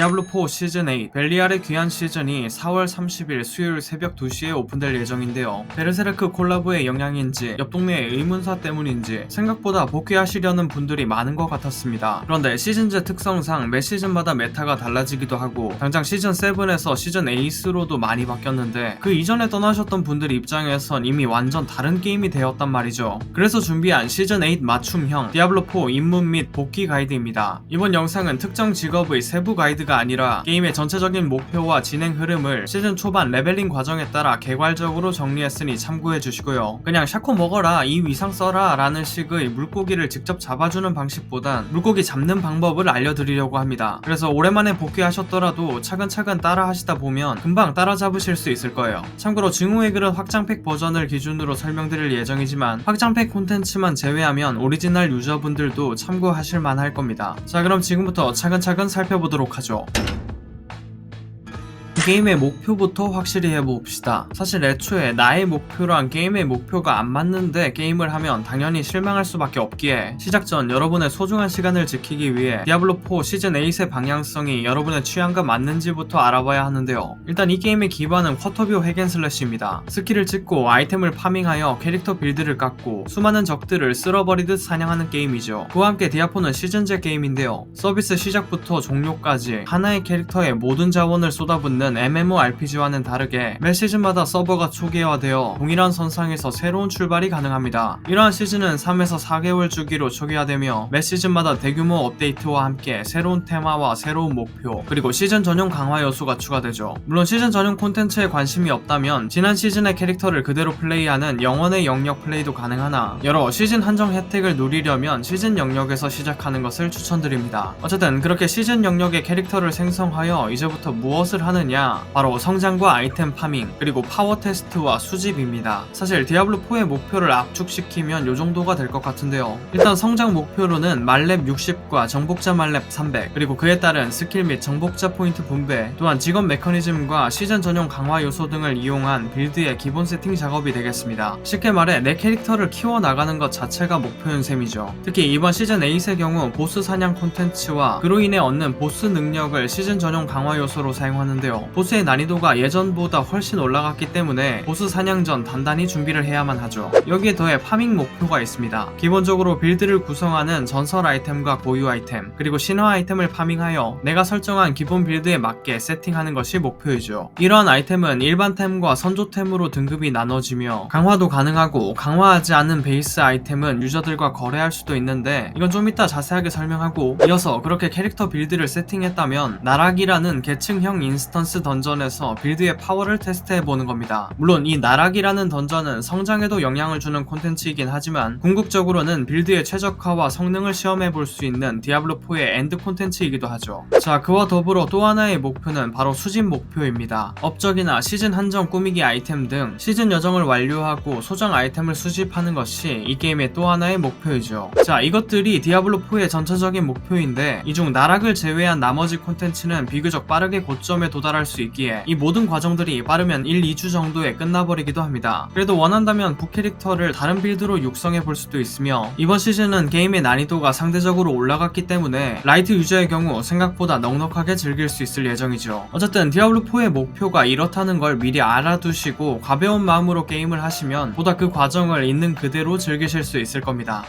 디아블로4 시즌8 벨리알의 귀한 시즌이 4월 30일 수요일 새벽 2시에 오픈될 예정인데요. 베르세르크 콜라보의 영향인지 옆 동네의 의문사 때문인지 생각보다 복귀하시려는 분들이 많은 것 같았습니다. 그런데 시즌제 특성상 매 시즌마다 메타가 달라지기도 하고 당장 시즌7에서 시즌8로도 많이 바뀌었는데 그 이전에 떠나셨던 분들 입장에선 이미 완전 다른 게임이 되었단 말이죠. 그래서 준비한 시즌8 맞춤형 디아블로4 입문 및 복귀 가이드입니다. 이번 영상은 특정 직업의 세부 가이드가 아니라 게임의 전체적인 목표와 진행 흐름을 시즌 초반 레벨링 과정에 따라 개괄적으로 정리했으니 참고해 주시고요. 그냥 샤코 먹어라 이 위상 써라 라는 식의 물고기를 직접 잡아주는 방식보단 물고기 잡는 방법을 알려드리려고 합니다. 그래서 오랜만에 복귀하셨더라도 차근차근 따라 하시다 보면 금방 따라잡으실 수 있을 거예요. 참고로 증오의 글은 확장팩 버전을 기준으로 설명드릴 예정이지만 확장팩 콘텐츠만 제외하면 오리지널 유저분들도 참고하실 만할 겁니다. 자 그럼 지금부터 차근차근 살펴보도록 하죠. General. 게임의 목표부터 확실히 해봅시다. 사실 애초에 나의 목표랑 게임의 목표가 안 맞는데 게임을 하면 당연히 실망할 수밖에 없기에 시작 전 여러분의 소중한 시간을 지키기 위해 디아블로4 시즌 8의 방향성이 여러분의 취향과 맞는지부터 알아봐야 하는데요. 일단 이 게임의 기반은 쿼터뷰 핵앤슬래시입니다. 스킬을 찍고 아이템을 파밍하여 캐릭터 빌드를 깎고 수많은 적들을 쓸어버리듯 사냥하는 게임이죠. 그와 함께 디아4는 시즌제 게임인데요. 서비스 시작부터 종료까지 하나의 캐릭터에 모든 자원을 쏟아붓는 MMORPG와는 다르게 매 시즌마다 서버가 초기화되어 동일한 선상에서 새로운 출발이 가능합니다. 이러한 시즌은 3에서 4개월 주기로 초기화되며 매 시즌마다 대규모 업데이트와 함께 새로운 테마와 새로운 목표 그리고 시즌 전용 강화 요소가 추가되죠. 물론 시즌 전용 콘텐츠에 관심이 없다면 지난 시즌의 캐릭터를 그대로 플레이하는 영원의 영역 플레이도 가능하나 여러 시즌 한정 혜택을 누리려면 시즌 영역에서 시작하는 것을 추천드립니다. 어쨌든 그렇게 시즌 영역의 캐릭터를 생성하여 이제부터 무엇을 하느냐 바로 성장과 아이템 파밍 그리고 파워 테스트와 수집입니다. 사실 디아블로4의 목표를 압축시키면 요 정도가 될 것 같은데요. 일단 성장 목표로는 말렙 60과 정복자 말렙 300 그리고 그에 따른 스킬 및 정복자 포인트 분배 또한 직업 메커니즘과 시즌 전용 강화 요소 등을 이용한 빌드의 기본 세팅 작업이 되겠습니다. 쉽게 말해 내 캐릭터를 키워나가는 것 자체가 목표인 셈이죠. 특히 이번 시즌 8의 경우 보스 사냥 콘텐츠와 그로 인해 얻는 보스 능력을 시즌 전용 강화 요소로 사용하는데요. 보스의 난이도가 예전보다 훨씬 올라갔기 때문에 보스 사냥 전 단단히 준비를 해야만 하죠. 여기에 더해 파밍 목표가 있습니다. 기본적으로 빌드를 구성하는 전설 아이템과 고유 아이템, 그리고 신화 아이템을 파밍하여 내가 설정한 기본 빌드에 맞게 세팅하는 것이 목표이죠. 이러한 아이템은 일반템과 선조템으로 등급이 나눠지며 강화도 가능하고 강화하지 않은 베이스 아이템은 유저들과 거래할 수도 있는데 이건 좀 이따 자세하게 설명하고 이어서 그렇게 캐릭터 빌드를 세팅했다면 나락이라는 계층형 인스턴스 던전에서 빌드의 파워를 테스트해보는 겁니다. 물론 이 나락이라는 던전은 성장에도 영향을 주는 콘텐츠이긴 하지만 궁극적으로는 빌드의 최적화와 성능을 시험해볼 수 있는 디아블로4의 엔드 콘텐츠이기도 하죠. 자, 그와 더불어 또 하나의 목표는 바로 수집 목표입니다. 업적이나 시즌 한정 꾸미기 아이템 등 시즌 여정을 완료하고 소정 아이템을 수집하는 것이 이 게임의 또 하나의 목표이죠. 자, 이것들이 디아블로4의 전체적인 목표인데 이 중 나락을 제외한 나머지 콘텐츠는 비교적 빠르게 고점에 도달할 수 있기에 이 모든 과정들이 빠르면 1, 2주 정도에 끝나버리기도 합니다. 그래도 원한다면 북캐릭터를 다른 빌드로 육성해 볼 수도 있으며 이번 시즌은 게임의 난이도가 상대적으로 올라갔기 때문에 라이트 유저의 경우 생각보다 넉넉하게 즐길 수 있을 예정이죠. 어쨌든 디아블로4의 목표가 이렇다는 걸 미리 알아두시고 가벼운 마음으로 게임을 하시면 보다 그 과정을 있는 그대로 즐기실 수 있을 겁니다.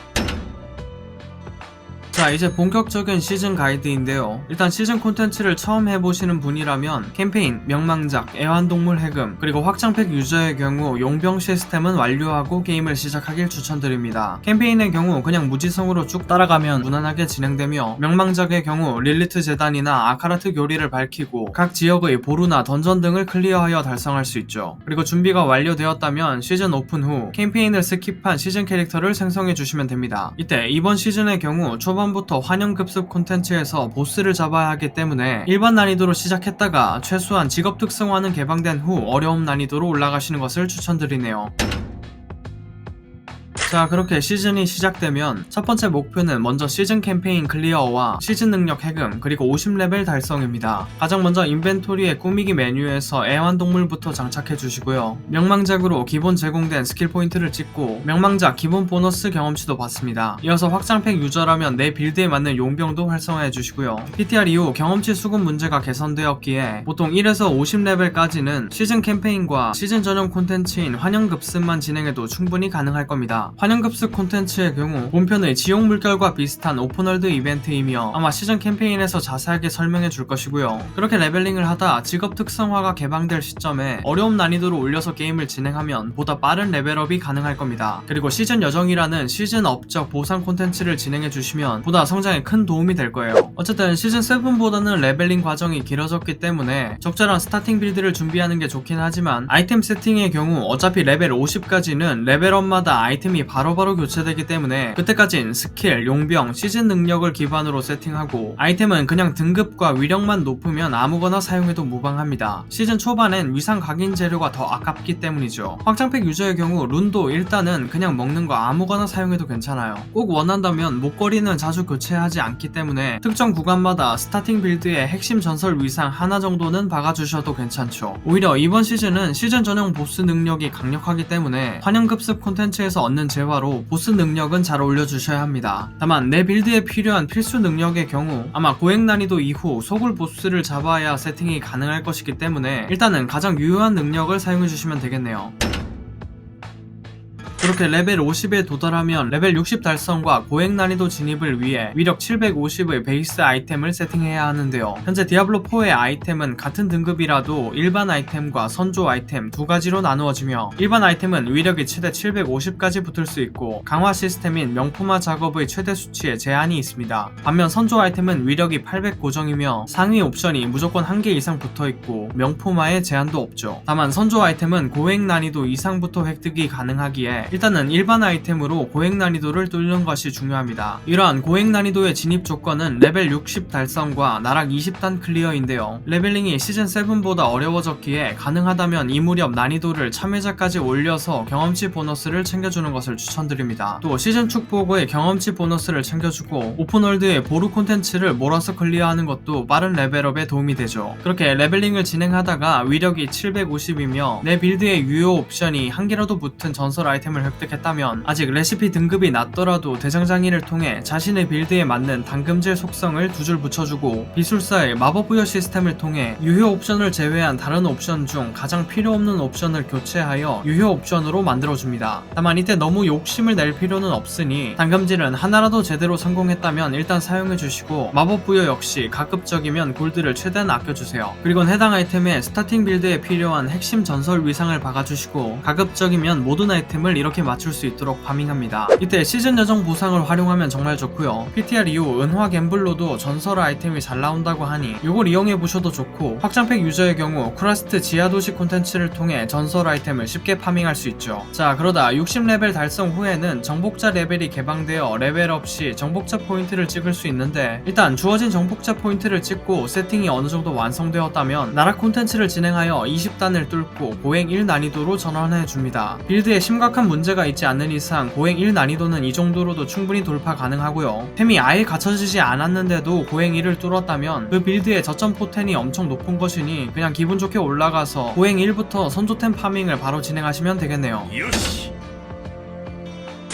자 이제 본격적인 시즌 가이드인데요. 일단 시즌 콘텐츠를 처음 해보시는 분이라면 캠페인, 명망작, 애완동물 해금 그리고 확장팩 유저의 경우 용병 시스템은 완료하고 게임을 시작하길 추천드립니다. 캠페인의 경우 그냥 무지성으로 쭉 따라가면 무난하게 진행되며 명망작의 경우 릴리트 재단이나 아카라트 교리를 밝히고 각 지역의 보루나 던전 등을 클리어하여 달성할 수 있죠. 그리고 준비가 완료되었다면 시즌 오픈 후 캠페인을 스킵한 시즌 캐릭터를 생성해 주시면 됩니다. 이때 이번 시즌의 경우 초반 초반부터 환영급습 콘텐츠에서 보스를 잡아야 하기 때문에 일반 난이도로 시작했다가 최소한 직업 특성화는 개방된 후 어려움 난이도로 올라가시는 것을 추천드리네요. 자 그렇게 시즌이 시작되면 첫 번째 목표는 먼저 시즌 캠페인 클리어와 시즌 능력 해금 그리고 50레벨 달성입니다. 가장 먼저 인벤토리의 꾸미기 메뉴에서 애완동물부터 장착해 주시고요. 명망작으로 기본 제공된 스킬 포인트를 찍고 명망작 기본 보너스 경험치도 받습니다. 이어서 확장팩 유저라면 내 빌드에 맞는 용병도 활성화해 주시고요. PTR 이후 경험치 수급 문제가 개선되었기에 보통 1에서 50레벨까지는 시즌 캠페인과 시즌 전용 콘텐츠인 환영급습만 진행해도 충분히 가능할 겁니다. 환영급습 콘텐츠의 경우 본편의 지옥 물결과 비슷한 오픈월드 이벤트이며 아마 시즌 캠페인에서 자세하게 설명해 줄 것이고요. 그렇게 레벨링을 하다 직업 특성화가 개방될 시점에 어려움 난이도를 올려서 게임을 진행하면 보다 빠른 레벨업이 가능할 겁니다. 그리고 시즌 여정이라는 시즌 업적 보상 콘텐츠를 진행해 주시면 보다 성장에 큰 도움이 될 거예요. 어쨌든 시즌 7보다는 레벨링 과정이 길어졌기 때문에 적절한 스타팅 빌드를 준비하는 게 좋긴 하지만 아이템 세팅의 경우 어차피 레벨 50까지는 레벨업마다 아이템이 바로바로 교체되기 때문에 그때까진 스킬, 용병, 시즌 능력을 기반으로 세팅하고 아이템은 그냥 등급과 위력만 높으면 아무거나 사용해도 무방합니다. 시즌 초반엔 위상 각인 재료가 더 아깝기 때문이죠. 확장팩 유저의 경우 룬도 일단은 그냥 먹는 거 아무거나 사용해도 괜찮아요. 꼭 원한다면 목걸이는 자주 교체하지 않기 때문에 특정 구간마다 스타팅 빌드의 핵심 전설 위상 하나 정도는 박아주셔도 괜찮죠. 오히려 이번 시즌은 시즌 전용 보스 능력이 강력하기 때문에 환영급습 콘텐츠에서 얻는 재 화로 보스 능력은 잘 올려주셔야 합니다. 다만 내 빌드에 필요한 필수 능력의 경우 아마 고행 난이도 이후 소굴 보스를 잡아야 세팅이 가능할 것이기 때문에 일단은 가장 유효한 능력을 사용해주시면 되겠네요. 그렇게 레벨 50에 도달하면 레벨 60 달성과 고액 난이도 진입을 위해 위력 750의 베이스 아이템을 세팅해야 하는데요. 현재 디아블로4의 아이템은 같은 등급이라도 일반 아이템과 선조 아이템 두 가지로 나누어지며 일반 아이템은 위력이 최대 750까지 붙을 수 있고 강화 시스템인 명품화 작업의 최대 수치에 제한이 있습니다. 반면 선조 아이템은 위력이 800 고정이며 상위 옵션이 무조건 한개 이상 붙어 있고 명품화에 제한도 없죠. 다만 선조 아이템은 고액 난이도 이상부터 획득이 가능하기에 일단은 일반 아이템으로 고액 난이도를 뚫는 것이 중요합니다. 이러한 고액 난이도의 진입 조건은 레벨 60 달성과 나락 20단 클리어인데요. 레벨링이 시즌 7보다 어려워졌기에 가능하다면 이 무렵 난이도를 참여자까지 올려서 경험치 보너스를 챙겨주는 것을 추천드립니다. 또 시즌 축복의 경험치 보너스를 챙겨주고 오픈월드의 보루 콘텐츠를 몰아서 클리어하는 것도 빠른 레벨업에 도움이 되죠. 그렇게 레벨링을 진행하다가 위력이 750이며 내 빌드의 유효 옵션이 한 개라도 붙은 전설 아이템을 획득했다면 아직 레시피 등급이 낮더라도 대장장이를 통해 자신의 빌드에 맞는 당금질 속성을 두 줄 붙여주고 비술사의 마법 부여 시스템을 통해 유효 옵션을 제외한 다른 옵션 중 가장 필요 없는 옵션을 교체하여 유효 옵션으로 만들어줍니다. 다만 이때 너무 욕심을 낼 필요는 없으니 당금질은 하나라도 제대로 성공했다면 일단 사용해주시고 마법 부여 역시 가급적이면 골드를 최대한 아껴주세요. 그리고 해당 아이템의 스타팅 빌드에 필요한 핵심 전설 위상을 박아주시고 가급적이면 모든 아이템을 이렇게 맞출 수 있도록 파밍합니다. 이때 시즌 여정 보상을 활용하면 정말 좋고요. PTR 이후 은화 갬블로도 전설 아이템이 잘 나온다고 하니 이걸 이용해 보셔도 좋고 확장팩 유저의 경우 크라스트 지하도시 콘텐츠를 통해 전설 아이템을 쉽게 파밍할 수 있죠. 자 그러다 60레벨 달성 후에는 정복자 레벨이 개방되어 레벨업 시 정복자 포인트를 찍을 수 있는데 일단 주어진 정복자 포인트를 찍고 세팅이 어느 정도 완성되었다면 나락 콘텐츠를 진행하여 20단을 뚫고 고행 1 난이도로 전환해 줍니다. 빌드에 심각한 문제 가 있지 않는 이상 고행 1 난이도는 이 정도로도 충분히 돌파 가능하고요. 템이 아예 갖춰지지 않았는데도 고행 1을 뚫었다면 그 빌드의 저점 포텐이 엄청 높은 것이니 그냥 기분 좋게 올라가서 고행 1부터 선조템 파밍을 바로 진행하시면 되겠네요.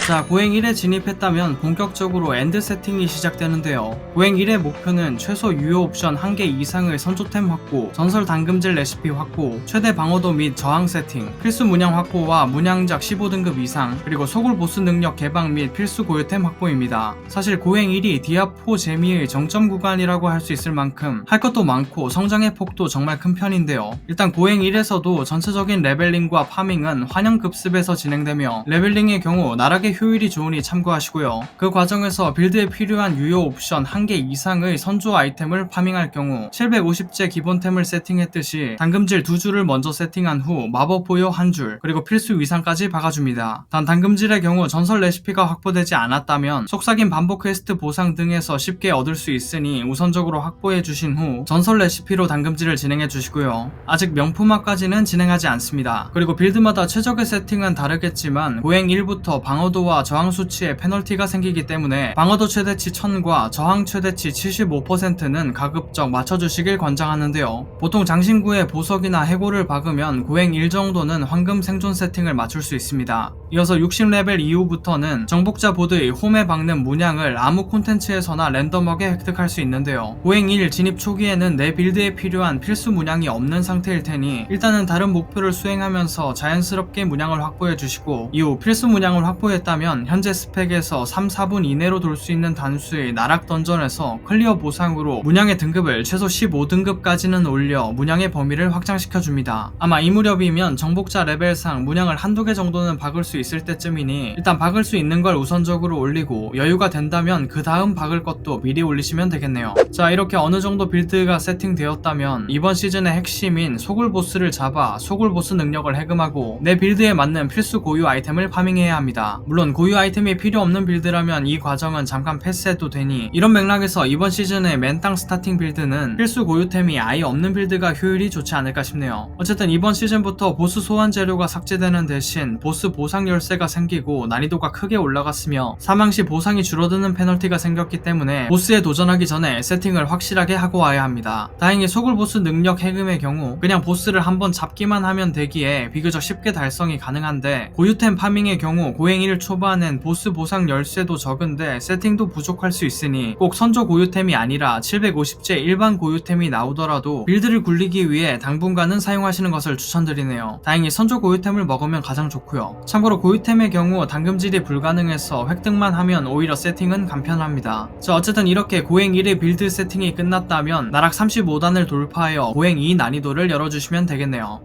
자, 고행 1에 진입했다면 본격적으로 엔드 세팅이 시작되는데요. 고행 1의 목표는 최소 유효 옵션 1개 이상의 선조템 확보, 전설 당금질 레시피 확보, 최대 방어도 및 저항 세팅, 필수 문양 확보와 문양작 15등급 이상, 그리고 소굴 보스 능력 개방 및 필수 고유템 확보입니다. 사실 고행 1이 디아4 재미의 정점 구간이라고 할 수 있을 만큼 할 것도 많고 성장의 폭도 정말 큰 편인데요. 일단 고행 1에서도 전체적인 레벨링과 파밍은 환영급습에서 진행되며 레벨링의 경우 나락의 효율이 좋으니 참고하시고요. 그 과정에서 빌드에 필요한 유효 옵션 1개 이상의 선조 아이템을 파밍할 경우 750제 기본템을 세팅했듯이 당금질 두 줄을 먼저 세팅한 후 마법 보여 한 줄, 그리고 필수 위상까지 박아줍니다. 단 당금질의 경우 전설 레시피가 확보되지 않았다면 속삭임 반복 퀘스트 보상 등에서 쉽게 얻을 수 있으니 우선적으로 확보해 주신 후 전설 레시피로 당금질을 진행해 주시고요. 아직 명품화까지는 진행하지 않습니다. 그리고 빌드마다 최적의 세팅은 다르겠지만 고행 1부터 방어도와 방어도와 저항 수치에 페널티가 생기기 때문에 방어도 최대치 1000과 저항 최대치 75%는 가급적 맞춰주시길 권장하는데요. 보통 장신구에 보석이나 해골을 박으면 고행 1 정도는 황금 생존 세팅을 맞출 수 있습니다. 이어서 60레벨 이후부터는 정복자 보드의 홈에 박는 문양을 아무 콘텐츠에서나 랜덤하게 획득할 수 있는데요. 고행 1 진입 초기에는 내 빌드에 필요한 필수 문양이 없는 상태일 테니 일단은 다른 목표를 수행하면서 자연스럽게 문양을 확보해 주시고 이후 필수 문양을 확보했다 면 현재 스펙에서 3, 4분 이내로 돌 수 있는 단수의 나락 던전에서 클리어 보상으로 문양의 등급을 최소 15등급까지는 올려 문양의 범위를 확장시켜 줍니다. 아마 이 무렵이면 정복자 레벨상 문양을 한두 개 정도는 박을 수 있을 때쯤이니 일단 박을 수 있는 걸 우선적으로 올리고 여유가 된다면 그 다음 박을 것도 미리 올리시면 되겠네요. 자 이렇게 어느 정도 빌드가 세팅되었다면 이번 시즌의 핵심인 소굴 보스를 잡아 소굴 보스 능력을 해금하고 내 빌드에 맞는 필수 고유 아이템을 파밍해야 합니다. 물론 고유 아이템이 필요 없는 빌드라면 이 과정은 잠깐 패스해도 되니 이런 맥락에서 이번 시즌의 맨땅 스타팅 빌드는 필수 고유템이 아예 없는 빌드가 효율이 좋지 않을까 싶네요. 어쨌든 이번 시즌부터 보스 소환 재료가 삭제되는 대신 보스 보상 열쇠가 생기고 난이도가 크게 올라갔으며 사망 시 보상이 줄어드는 페널티가 생겼기 때문에 보스에 도전하기 전에 세팅을 확실하게 하고 와야 합니다. 다행히 소굴 보스 능력 해금의 경우 그냥 보스를 한번 잡기만 하면 되기에 비교적 쉽게 달성이 가능한데 고유템 파밍의 경우 고행 1 초반엔 보스 보상 열쇠도 적은데 세팅도 부족할 수 있으니 꼭 선조 고유템이 아니라 750제 일반 고유템이 나오더라도 빌드를 굴리기 위해 당분간은 사용하시는 것을 추천드리네요. 다행히 선조 고유템을 먹으면 가장 좋고요. 참고로 고유템의 경우 당금질이 불가능해서 획득만 하면 오히려 세팅은 간편합니다. 자 어쨌든 이렇게 고행 1의 빌드 세팅이 끝났다면 나락 35단을 돌파하여 고행 2 난이도를 열어주시면 되겠네요.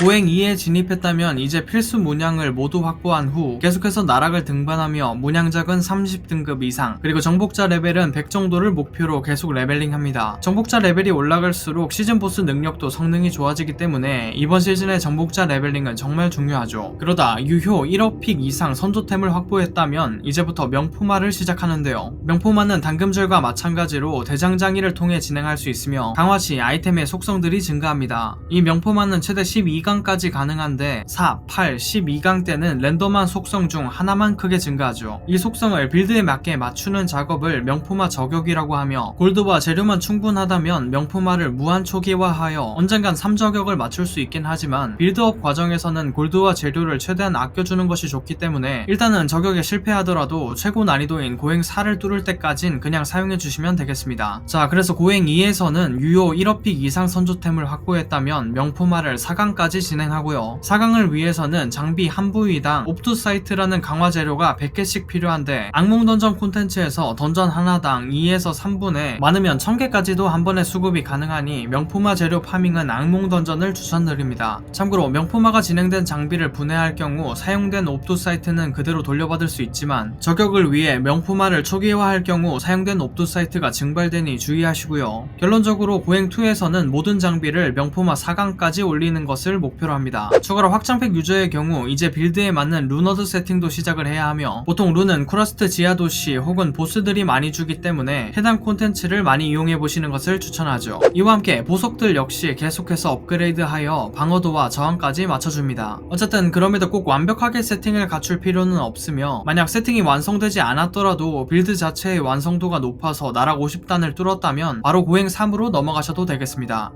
고행 2에 진입했다면 이제 필수 문양을 모두 확보한 후 계속해서 나락을 등반하며 문양작은 30등급 이상 그리고 정복자 레벨은 100 정도를 목표로 계속 레벨링합니다. 정복자 레벨이 올라갈수록 시즌 보스 능력도 성능이 좋아지기 때문에 이번 시즌의 정복자 레벨링은 정말 중요하죠. 그러다 유효 1억 픽 이상 선조템을 확보했다면 이제부터 명포마를 시작하는데요. 명포마는 당금절과 마찬가지로 대장장이를 통해 진행할 수 있으며 강화 시 아이템의 속성들이 증가합니다. 이 명포마는 최대 12강 2강까지 가능한데 4, 8, 12강 때는 랜덤한 속성 중 하나만 크게 증가하죠. 이 속성을 빌드에 맞게 맞추는 작업을 명포마 저격이라고 하며 골드와 재료만 충분하다면 명포마를 무한 초기화하여 언젠간 3저격을 맞출 수 있긴 하지만 빌드업 과정에서는 골드와 재료를 최대한 아껴주는 것이 좋기 때문에 일단은 저격에 실패하더라도 최고 난이도인 고행 4를 뚫을 때까진 그냥 사용해주시면 되겠습니다. 자 그래서 고행 2에서는 유효 1어픽 이상 선조템을 확보했다면 명포마를 4강까지 진행하고요. 4강을 위해서는 장비 한 부위당 옵투사이트라는 강화 재료가 100개씩 필요한데 악몽 던전 콘텐츠에서 던전 하나당 2에서 3분에 많으면 1000개까지도 한 번에 수급이 가능하니 명포마 재료 파밍은 악몽 던전을 추천드립니다. 참고로 명포마가 진행된 장비를 분해할 경우 사용된 옵투사이트는 그대로 돌려받을 수 있지만 저격을 위해 명포마를 초기화할 경우 사용된 옵투사이트가 증발되니 주의하시고요. 결론적으로 고행2에서는 모든 장비를 명포마 4강까지 올리는 것을 목 표로 합니다. 추가로 확장팩 유저의 경우 이제 빌드에 맞는 루너드 세팅도 시작을 해야 하며 보통 룬은 쿠라스트 지하 도시 혹은 보스들이 많이 주기 때문에 해당 콘텐츠를 많이 이용해 보시는 것을 추천하죠. 이와 함께 보석들 역시 계속해서 업그레이드하여 방어도와 저항까지 맞춰줍니다. 어쨌든 그럼에도 꼭 완벽하게 세팅을 갖출 필요는 없으며 만약 세팅이 완성되지 않았더라도 빌드 자체의 완성도가 높아서 나락 50단을 뚫었다면 바로 고행 3으로 넘어가셔도 되겠습니다.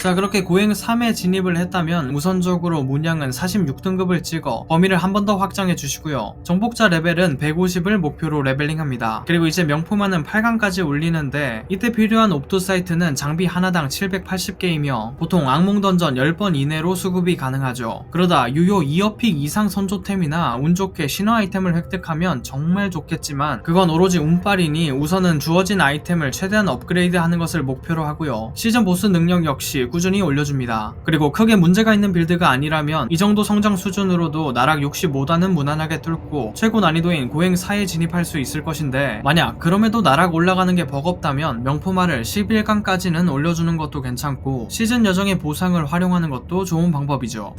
자 그렇게 고행 3에 진입을 했다면 우선적으로 문양은 46등급을 찍어 범위를 한 번 더 확장해 주시고요. 정복자 레벨은 150을 목표로 레벨링합니다. 그리고 이제 명포만은 8강까지 올리는데 이때 필요한 옵토 사이트는 장비 하나당 780개이며 보통 악몽 던전 10번 이내로 수급이 가능하죠. 그러다 유효 2어픽 이상 선조템이나 운 좋게 신화 아이템을 획득하면 정말 좋겠지만 그건 오로지 운빨이니 우선은 주어진 아이템을 최대한 업그레이드 하는 것을 목표로 하고요. 시즌 보스 능력 역시 꾸준히 올려줍니다. 그리고 크게 문제가 있는 빌드가 아니라면 이 정도 성장 수준으로도 나락 65단은 무난하게 뚫고 최고 난이도인 고행 4에 진입할 수 있을 것인데 만약 그럼에도 나락 올라가는 게 버겁다면 명포마를 11강까지는 올려주는 것도 괜찮고 시즌 여정의 보상을 활용하는 것도 좋은 방법이죠.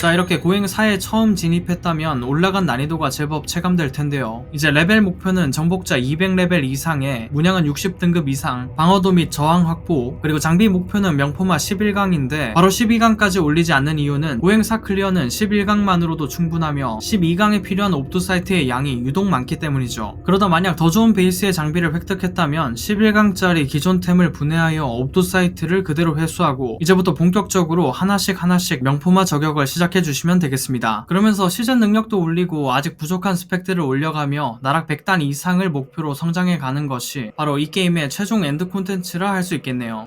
자 이렇게 고행 4에 처음 진입했다면 올라간 난이도가 제법 체감될 텐데요. 이제 레벨 목표는 정복자 200레벨 이상에 문양은 60등급 이상, 방어도 및 저항 확보, 그리고 장비 목표는 명포마 11강인데 바로 12강까지 올리지 않는 이유는 고행 4 클리어는 11강만으로도 충분하며 12강에 필요한 옵토사이트의 양이 유독 많기 때문이죠. 그러다 만약 더 좋은 베이스의 장비를 획득했다면 11강짜리 기존 템을 분해하여 옵토사이트를 그대로 회수하고 이제부터 본격적으로 하나씩 하나씩 명포마 저격을 시작 해 주시면 되겠습니다. 그러면서 시즌 능력도 올리고 아직 부족한 스펙들을 올려가며 나락 100단 이상을 목표로 성장해 가는 것이 바로 이 게임의 최종 엔드 콘텐츠라 할 수 있겠네요.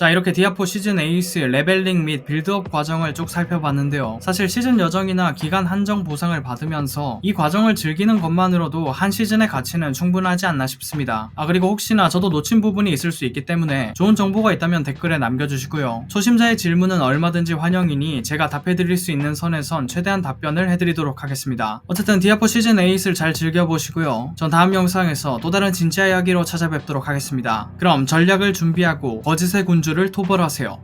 자 이렇게 디아포 시즌 에이스 레벨링 및 빌드업 과정을 쭉 살펴봤는데요. 사실 시즌 여정이나 기간 한정 보상을 받으면서 이 과정을 즐기는 것만으로도 한 시즌의 가치는 충분하지 않나 싶습니다. 아 그리고 혹시나 저도 놓친 부분이 있을 수 있기 때문에 좋은 정보가 있다면 댓글에 남겨주시고요. 초심자의 질문은 얼마든지 환영이니 제가 답해드릴 수 있는 선에선 최대한 답변을 해드리도록 하겠습니다. 어쨌든 디아포 시즌 에이스를 잘 즐겨보시고요. 전 다음 영상에서 또 다른 진짜 이야기로 찾아뵙도록 하겠습니다. 그럼 전략을 준비하고 거짓의 군주 선수를 토벌하세요.